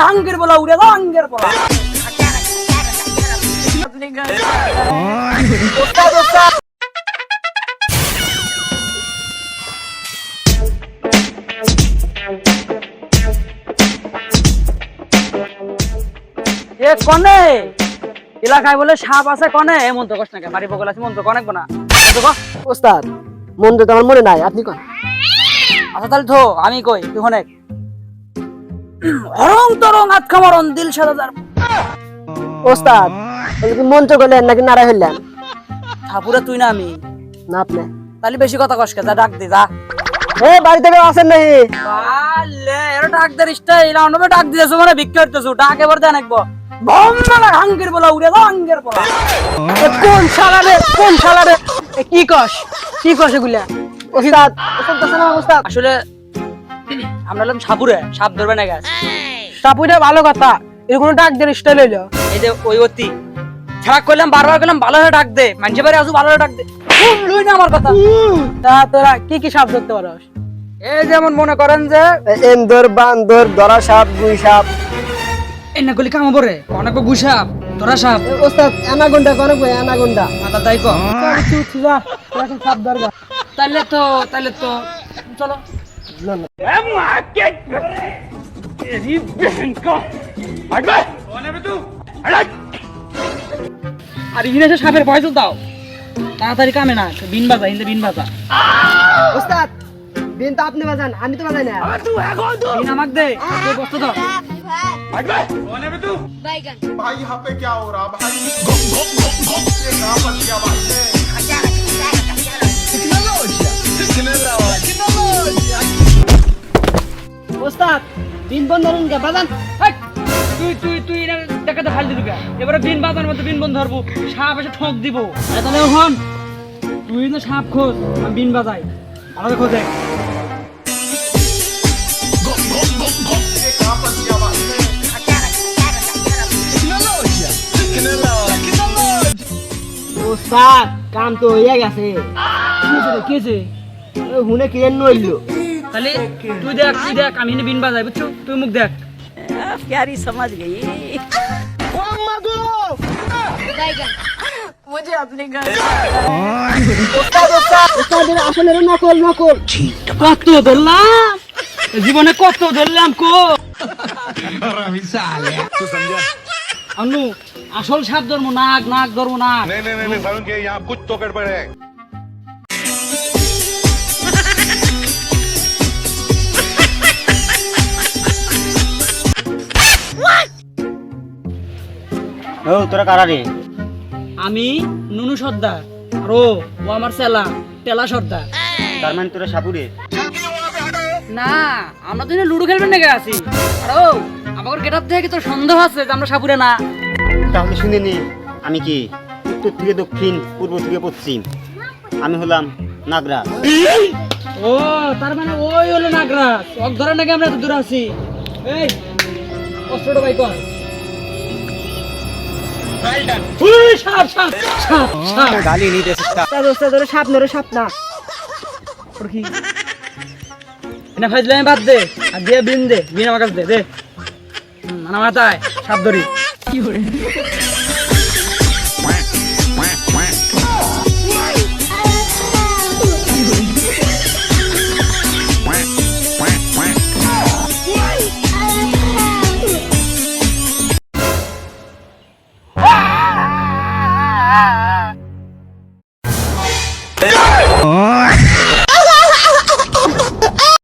হাঙ্গের বলা উড়ে দাও হাঙ্গের বলা এ কনে এলাকায় বলে সাপ আছে কনে মন্ত্র কষ্ট নাকি বাড়ি বগল আছে মন্ত্র কনেক না ওস্তাদ মন্দ তো আমার মনে নাই আপনি কোন? আচ্ছা তাহলে থো আমি কই তুই হনেক হরং তরং আটকা মরণ দিল সাদাদার ওস্তাদ বলে কি মন্ত্র করলেন নাকি নাড়া হইলেন? ঠাকুরে তুই না আমি। না আপনি। তাহলে বেশি কথা কসকে যা ডাক দে যা। এ বাড়ি থেকে আছেন নাকি? বালে এর ডাক দে স্টাইল অনবে ডাক দিয়েছ মানে ভিক্ষা করতেছো ডাক এবার দেন একবার। বম্বালা আঙ্গের বলা উড়ে দাও আঙ্গের বলা। কোন শালা রে কোন শালা রে? কি কস? কি এগুলা ওস্তাদ ওস্তাদ না ওস্তাদ? আসলে আমরা হলাম সাপুরে সাপ ধরবে না গাছ। ভালো কথা এরকম ডাক দিয়ে স্টাইল হইল। এই যে ওই অতি ছাড়া করলাম বারবার করলাম ভালো হয়ে ডাক দে। মানুষের বাড়ি আসু ভালো হয়ে ডাক দে। শুনলুই না আমার কথা। তা তোরা কি কি সাপ ধরতে পারস? এই যেমন মনে করেন যে এন্দর বান্দর দরা সাপ গুই সাপ। এই না গুলি কামাবো রে অনেক গুসাপ তোরা সাপ। ওস্তাদ অ্যানাগোন্ডা কোন কই অ্যানাগোন্ডা? মাথা তাই কর এখন সাপ দরকার। তাহলে তো তাহলে তো। চলো। আর সাপের ভয় তো দাও। তাড়াতাড়ি কামে না বিন বাজা ইন্দে বিন বাজা। ওস্তাদ বিন তো আপনি বাজান আমি তো বাজাই না। বিন আমাক দে বসতে দাও। बैगन भाई यहाँ पे क्या हो रहा भाई घुम घुम घुम घुम ये कहाँ पर क्या बात है ওস্তাদ বিন বন্ধ করুন কে বাজান হেই, তুই তুই তুই এটা দেখাতে ফাল দিবি কে? এবারে বিন বাজার মধ্যে বিন বন্ধ ধরবো সাপ এসে ঠক দিব এ তাহলে হন তুই তো সাপ খোঁজ আমি বিন বাজাই আমাকে খোঁজে घुम ওস্তাদ কাম তো হইয়া গেছে কেছে ওই হুনে কিনে নইলো তাহলে তুই দেখ তুই দেখ আমি এনে বিন বাজাই বুঝছো তুই মুখ দেখ बैगन ওস্তাদ ওস্তাদ ওস্তাদ এটা আসলে রে নকল নকল কত ধরলাম এ জীবনে কত ধরলাম কো আনু আসল সাপ ধর্ম নাক নাক ধর্ম নাক नहीं नहीं नहीं, नहीं सारुण के यहाँ कुछ तो गड़बड़ है ও তোরা কারা রে আমি নুনু সর্দার আর ও ও আমার সেলা টেলা সর্দার তার মানে তোরা সাপুরে না আমরা তো এখানে লুডো খেলবেন নাকি আছি আর ও আমার গেট আপ দেখে কি তোর সন্দেহ আছে যে আমরা সাপুরে না তাহলে শুনে নে আমি কি উত্তর থেকে দক্ষিণ পূর্ব থেকে পশ্চিম। আমি হলাম নাগরাজ। ও তার মানে ওই হলো নাগরাজ। অক ধরে নাকি আমরা এত দূরে আছি? এই অস্ত্রটা বাই কর। বাদ দে আর দিয়ে বিন দে বিন আমার কাছে দে দে। হুম, আমার মাথায় সাপ ধরি। Oh!